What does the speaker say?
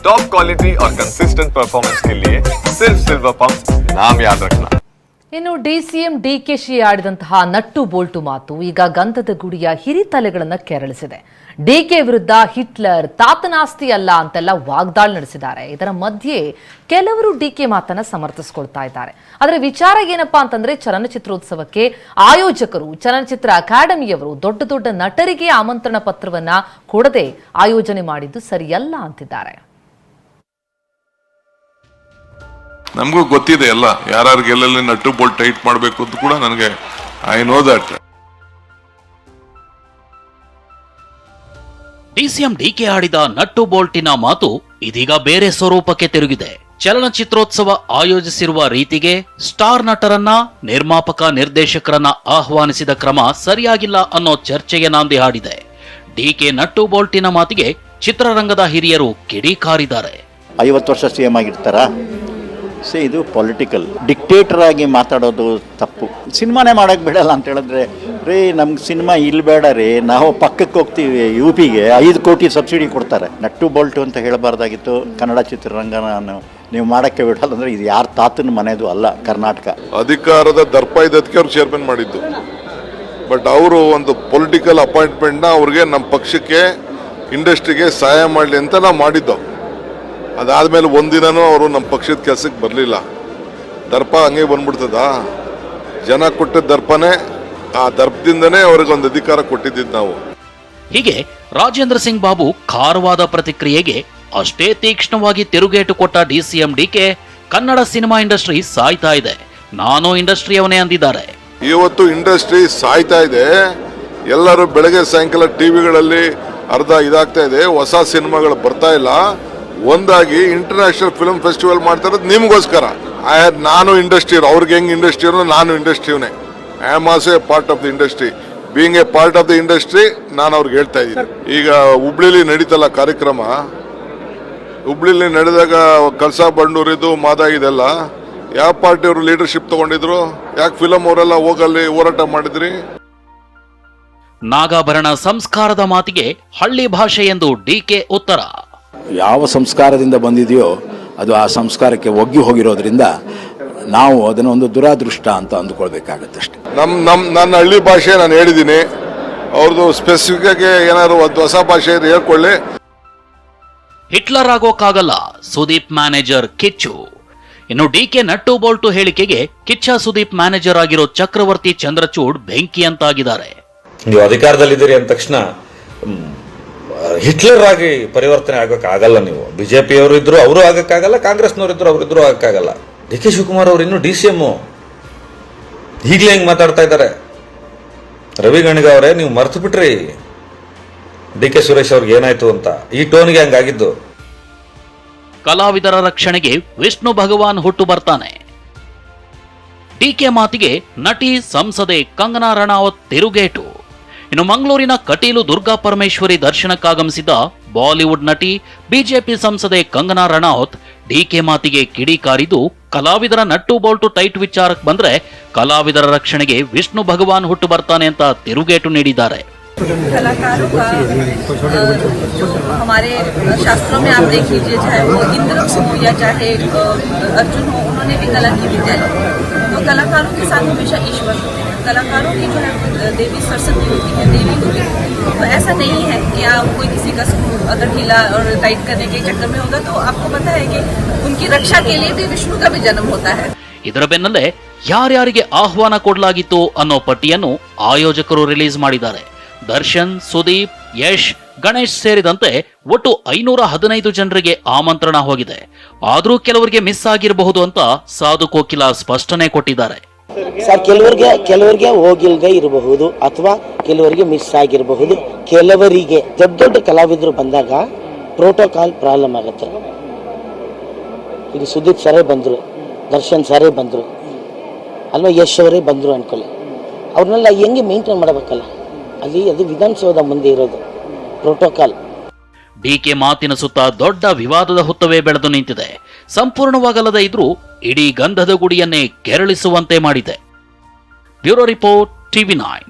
Top quality और consistent performance के लिए सिर्फ सिल्वर पंप नाम याद रखना ಇನ್ನು ಡಿಸಿಎಂ ಡಿಕೆಶಿ ಆಡಿದಂತಹ ನಟ್ಟು ಬೋಲ್ಟು ಮಾತು ಈಗ ಗಂಧದ ಗುಡಿಯ ಹಿರಿತಲೆಗಳನ್ನ ಕೆರಳಿಸಿದೆ ಡಿಕೆ ವಿರುದ್ಧ ಹಿಟ್ಲರ್ ತಾತನಾಸ್ತಿ ಅಲ್ಲ ಅಂತೆಲ್ಲ ವಾಗ್ದಾಳಿ ನಡೆಸಿದ್ದಾರೆ ಇದರ ಮಧ್ಯೆ ಕೆಲವರು ಡಿಕೆ ಮಾತನ್ನ ಸಮರ್ಥಿಸ್ಕೊಳ್ತಾ ಇದ್ದಾರೆ ಆದರೆ ವಿಚಾರ ಏನಪ್ಪಾ ಅಂತಂದ್ರೆ ಚಲನಚಿತ್ರೋತ್ಸವಕ್ಕೆ ಆಯೋಜಕರು ಚಲನಚಿತ್ರ ಅಕಾಡೆಮಿಯವರು ದೊಡ್ಡ ದೊಡ್ಡ ನಟರಿಗೆ ಆಮಂತ್ರಣ ಪತ್ರವನ್ನ ಕೊಡದೆ ಆಯೋಜನೆ ಮಾಡಿದ್ದು ಸರಿಯಲ್ಲ ಅಂತಿದ್ದಾರೆ ನಮಗೂ ಗೊತ್ತಿದೆ ಎಲ್ಲ. ಯಾರ್ಯಾರಿಗೆ ಎಲ್ಲೆಲ್ಲಿ ನಟ್ಟು ಬೋಲ್ಟ್ ಟೈಟ್ ಮಾಡಬೇಕು ಅಂತ ಕೂಡ ನನಗೆ I know that DCM DK ಆಡಿದ ನಟ್ಟು ಬೋಲ್ಟಿನ ಮಾತು ಇದೀಗ ಬೇರೆ ಸ್ವರೂಪಕ್ಕೆ ತಿರುಗಿದೆ. ಚಲನಚಿತ್ರೋತ್ಸವ ಆಯೋಜಿಸಿರುವ ರೀತಿಗೆ ಸ್ಟಾರ್ ನಟರನ್ನ ನಿರ್ಮಾಪಕ ನಿರ್ದೇಶಕರನ್ನ ಆಹ್ವಾನಿಸಿದ ಕ್ರಮ ಸರಿಯಾಗಿಲ್ಲ ಅನ್ನೋ ಚರ್ಚೆಗೆ ನಾಂದಿ ಹಾಡಿದೆ. ಡಿಕೆ ನಟ್ಟು ಬೋಲ್ಟಿನ ಮಾತಿಗೆ ಚಿತ್ರರಂಗದ ಹಿರಿಯರು ಕಿಡಿಕಾರಿದ್ದಾರೆ ಐವತ್ತು ವರ್ಷ ಸಿ ಎಂ ಆಗಿರ್ತಾರ? ಸೊ, ಇದು ಪೊಲಿಟಿಕಲ್ ಡಿಕ್ಟೇಟರ್ ಆಗಿ ಮಾತಾಡೋದು ತಪ್ಪು. ಸಿನಿಮಾನೇ ಮಾಡೋಕ್ಕೆ ಬಿಡಲ್ಲ ಅಂತ ಹೇಳಿದ್ರೆ, ರೀ, ನಮ್ಗೆ ಸಿನಿಮಾ ಇಲ್ಲಿ ಬೇಡ ರೀ, ನಾವು ಪಕ್ಕಕ್ಕೆ ಹೋಗ್ತೀವಿ, ಯು ಪಿಗೆ ಐದು ಕೋಟಿ ಸಬ್ಸಿಡಿ ಕೊಡ್ತಾರೆ. ನಟ್ಟು ಬೋಲ್ಟು ಅಂತ ಹೇಳಬಾರ್ದಾಗಿತ್ತು. ಕನ್ನಡ ಚಿತ್ರರಂಗನ ನೀವು ಮಾಡೋಕ್ಕೆ ಬಿಡಲ್ಲ ಅಂದರೆ ಇದು ಯಾರ ತಾತನ ಮನೆದು ಅಲ್ಲ, ಕರ್ನಾಟಕ. ಅಧಿಕಾರದ ದರ್ಪ ಇದಕ್ಕೆ ಅವ್ರು ಚೇರ್ಮನ್ ಮಾಡಿದ್ದು. ಬಟ್ ಅವರು ಒಂದು ಪೊಲಿಟಿಕಲ್ ಅಪಾಯಿಂಟ್ಮೆಂಟ್ನ ಅವ್ರಿಗೆ ನಮ್ಮ ಪಕ್ಷಕ್ಕೆ ಇಂಡಸ್ಟ್ರಿಗೆ ಸಹಾಯ ಮಾಡಲಿ ಅಂತ ನಾವು ಮಾಡಿದ್ದು. ಅದಾದ್ಮೇಲೆ ಒಂದಿನೂ ಅವರು ನಮ್ಮ ಪಕ್ಷದ ಕೆಲಸಕ್ಕೆ ಬರಲಿಲ್ಲ. ದರ್ಪ ಹಂಗೆ ಬಂದ್ಬಿಡ್ತದ. ಜನ ಕೊಟ್ಟಿದ್ದ ದರ್ಪನೇ ಆ ದರ್ಪದಿಂದನೇ ಅವ್ರಿಗೆ ಒಂದು ಅಧಿಕಾರ ಕೊಟ್ಟಿದ್ದಿದ್ದು ನಾವು. ಹೀಗೆ ರಾಜೇಂದ್ರ ಸಿಂಗ್ ಬಾಬು ಖಾರವಾದ ಪ್ರತಿಕ್ರಿಯೆಗೆ ಅಷ್ಟೇ ತೀಕ್ಷ್ಣವಾಗಿ ತಿರುಗೇಟು ಕೊಟ್ಟ DCM DK Kannada cinema industry ಸಾಯ್ತಾ ಇದೆ. ನಾನು ಇಂಡಸ್ಟ್ರಿಯವನೇ ಅಂದಿದ್ದಾರೆ. ಇವತ್ತು ಇಂಡಸ್ಟ್ರಿ ಸಾಯ್ತಾ ಇದೆ. ಎಲ್ಲರೂ ಬೆಳಗ್ಗೆ ಸಾಯಂಕಾಲ ಟಿವಿಗಳಲ್ಲಿ ಅರ್ಧ ಇದಾಗ್ತಾ ಇದೆ. ಹೊಸ ಸಿನಿಮಾಗಳು ಬರ್ತಾ ಇಲ್ಲ. ಒಂದಾಗಿ ಇಂಟರ್ನ್ಯಾಷನಲ್ ಫಿಲ್ಮ್ ಫೆಸ್ಟಿವಲ್ ಮಾಡ್ತಾ ಇರೋದು ನಿಮ್ಗೋಸ್ಕರ ಐ ನಾನು ಇಂಡಸ್ಟ್ರಿ ಅವ್ರಿಗೆ ಹೆಂಗ್ ಇಂಡಸ್ಟ್ರಿ ನಾನು ಇಂಡಸ್ಟ್ರಿಯೇ I am as a part of the industry being a part of the industry ನಾನು ಅವ್ರಿಗೆ ಹೇಳ್ತಾ ಇದ್ದೀನಿ. ಈಗ ಹುಬ್ಳಿಲಿ ನಡೀತಲ್ಲ ಕಾರ್ಯಕ್ರಮ. ಹುಬ್ಳಿಲಿ ನಡೆದಾಗ ಕಲ್ಸಾ ಬಂಡೂರಿದ್ದು ಮಾದ ಇದೆಲ್ಲ. ಯಾವ ಪಾರ್ಟಿಯವರು ಲೀಡರ್ಶಿಪ್ ತಗೊಂಡಿದ್ರು? ಯಾಕೆ ಫಿಲಮ್ ಅವರೆಲ್ಲ ಹೋಗಲ್ಲಿ ಹೋರಾಟ ಮಾಡಿದ್ರಿ? ನಾಗಾಭರಣ ಸಂಸ್ಕಾರದ ಮಾತಿಗೆ ಹಳ್ಳಿ ಭಾಷೆ ಎಂದು ಡಿಕೆ ಉತ್ತರ. ಯಾವ ಸಂಸ್ಕಾರದಿಂದ ಬಂದಿದೆಯೋ ಅದು ಆ ಸಂಸ್ಕಾರಕ್ಕೆ ಒಗ್ಗಿ ಹೋಗಿರೋದ್ರಿಂದ ನಾವು ಅದನ್ನು ಒಂದು ದುರಾದೃಷ್ಟ ಅಂತ ಅಂದ್ಕೊಳ್ಬೇಕಾಗತ್ತಷ್ಟೆ. ನಮ್ಮ ನಮ್ಮ ನನ್ನ ಹಳ್ಳಿ ಭಾಷೆ ನಾನು ಹೇಳಿದ್ದೀನಿ. ಅವ್ರದ್ದು ಸ್ಪೆಸಿಫಿಕ್ ಆಗಿ ಏನಾದ್ರು ಒಂದು ಹೊಸ ಭಾಷೆ ಹೇಳ್ಕೊಳ್ಳಿ. ಹಿಟ್ಲರ್ ಆಗೋಕ್ಕಾಗಲ್ಲ ಸುದೀಪ್ ಮ್ಯಾನೇಜರ್ ಕಿಚ್ಚು. ಇನ್ನು ಡಿ ಕೆ ನಟ್ಟು ಬೋಲ್ಟು ಹೇಳಿಕೆಗೆ ಕಿಚ್ಚ ಸುದೀಪ್ ಮ್ಯಾನೇಜರ್ ಆಗಿರೋ ಚಕ್ರವರ್ತಿ ಚಂದ್ರಚೂಡ್ ಬೆಂಕಿ ಅಂತಾಗಿದ್ದಾರೆ. ನೀವು ಅಧಿಕಾರದಲ್ಲಿದ್ದೀರಿ ಅಂದ ತಕ್ಷಣ ಹಿಟ್ಲರ್ ಆಗಿ ಪರಿವರ್ತನೆ ಆಗೋಕ್ಕಾಗಲ್ಲ ನೀವು. ಬಿ ಜೆ ಪಿಯವರು ಇದ್ರು ಅವರು ಆಗೋಕ್ಕಾಗಲ್ಲ, ಕಾಂಗ್ರೆಸ್ನವರು ಅವರು ಇದ್ರು ಆಗೋಕ್ಕಾಗಲ್ಲ. ಡಿ ಕೆ ಶಿವಕುಮಾರ್ ಅವರು ಇನ್ನೂ ಡಿ ಸಿ ಎಂ ಈಗಲೇ ಹೆಂಗೆ ಮಾತಾಡ್ತಾ ಇದ್ದಾರೆ ರವಿ ಗಣಿಗ ಅವರೇ, ನೀವು ಮರ್ತು ಬಿಟ್ರಿ. ಡಿ ಕೆ ಸುರೇಶ್ ಅವ್ರಿಗೆ ಏನಾಯ್ತು ಅಂತ. ಈ ಟೋನ್ಗೆ ಹಂಗಾಗಿದ್ದು ಕಲಾವಿದರ ರಕ್ಷಣೆಗೆ ವಿಷ್ಣು ಭಗವಾನ್ ಹುಟ್ಟು ಬರ್ತಾನೆ. ಡಿಕೆ ಮಾತಿಗೆ ನಟಿ ಸಂಸದೆ ಕಂಗನಾ ರಣಾವತ್ ತಿರುಗೇಟು. ಇನ್ನು ಮಂಗಳೂರಿನ ಕಟೀಲು ದುರ್ಗಾ ಪರಮೇಶ್ವರಿ ದರ್ಶನಕ್ಕಾಗಮಿಸಿದ ಬಾಲಿವುಡ್ ನಟಿ ಬಿಜೆಪಿ ಸಂಸದೆ ಕಂಗನಾ ರಣಾವತ್ ಡಿಕೆ ಮಾತಿಗೆ ಕಿಡಿಕಾರಿದು ಕಲಾವಿದರ ನಟ್ಟು ಬೋಲ್ಟು ಟೈಟ್ ವಿಚಾರಕ್ಕೆ ಬಂದ್ರೆ ಕಲಾವಿದರ ರಕ್ಷಣೆಗೆ ವಿಷ್ಣು ಭಗವಾನ್ ಹುಟ್ಟು ಬರ್ತಾನೆ ಅಂತ ತಿರುಗೇಟು ನೀಡಿದ್ದಾರೆ कलाकारों का अ, जो हमारे शास्त्रों में आप देख लीजिए चाहे वो इंद्र हो या चाहे अ, अर्जुन हो उन्होंने भी कला की विद्या ली तो कलाकारों के साथ हमेशा ईश्वर होते हैं कलाकारों की जो है अ, देवी सरस्वती होती है देवी होती है तो ऐसा नहीं है कि आप कोई किसी का स्क्रू अगर ढीला और टाइट करने के चक्कर में होगा तो आपको पता है कि उनकी रक्षा के लिए भी विष्णु का भी जन्म होता है ಇದರ ಬೆನ್ನಲ್ಲೇ ಯಾರ್ಯಾರಿಗೆ ಆಹ್ವಾನ ಕೊಡಲಾಗಿತ್ತು ಅನ್ನೋ ಪಟ್ಟಿಯನ್ನು ಆಯೋಜಕರು ರಿಲೀಸ್ ಮಾಡಿದ್ದಾರೆ ದರ್ಶನ್ ಸುದೀಪ್ ಯಶ್ ಗಣೇಶ್ ಸೇರಿದಂತೆ ಒಟ್ಟು ಐನೂರ ಹದಿನೈದು ಜನರಿಗೆ ಆಮಂತ್ರಣ ಹೋಗಿದೆ ಆದ್ರೂ ಕೆಲವರಿಗೆ ಮಿಸ್ ಆಗಿರಬಹುದು ಅಂತ ಸಾಧು ಕೋಕಿಲ ಸ್ಪಷ್ಟನೆ ಕೊಟ್ಟಿದ್ದಾರೆ ಸರ್, ಕೆಲವರಿಗೆ ಕೆಲವರಿಗೆ ಹೋಗಿಲ್ದೆ ಇರಬಹುದು ಅಥವಾ ಕೆಲವರಿಗೆ ಮಿಸ್ ಆಗಿರಬಹುದು. ಕೆಲವರಿಗೆ, ದೊಡ್ಡ ದೊಡ್ಡ ಕಲಾವಿದರು ಬಂದಾಗ ಪ್ರೋಟೋಕಾಲ್ ಪ್ರಾಬ್ಲಮ್ ಆಗುತ್ತೆ. ಈಗ ಸುದೀಪ್ ಸರೇ ಬಂದರು, ದರ್ಶನ್ ಸರೇ ಬಂದರು, ಅಲ್ವಾ ಯಶ್ ಅವರೇ ಬಂದರು ಅನ್ಕೊಳ್ಳಿ. ಅವ್ರನ್ನೆಲ್ಲ ಹೆಂಗೆ ಮೇಂಟೈನ್ ಮಾಡಬೇಕಲ್ಲ? ಅಲ್ಲಿ ಅದು ವಿಧಾನಸೌಧ ಮುಂದೆ ಇರೋದು ಪ್ರೋಟೋಕಾಲ್ ಡಿಕೆ ಮಾತಿನ ಸುತ್ತ ದೊಡ್ಡ ವಿವಾದದ ಹುತ್ತವೇ ಬೆಳೆದು ನಿಂತಿದೆ. ಸಂಪೂರ್ಣವಾಗಲದ ಇದ್ರೂ ಇಡೀ ಗಂಧದ ಗುಡಿಯನ್ನೇ ಕೆರಳಿಸುವಂತೆ ಮಾಡಿದೆ. Bureau report TV nine.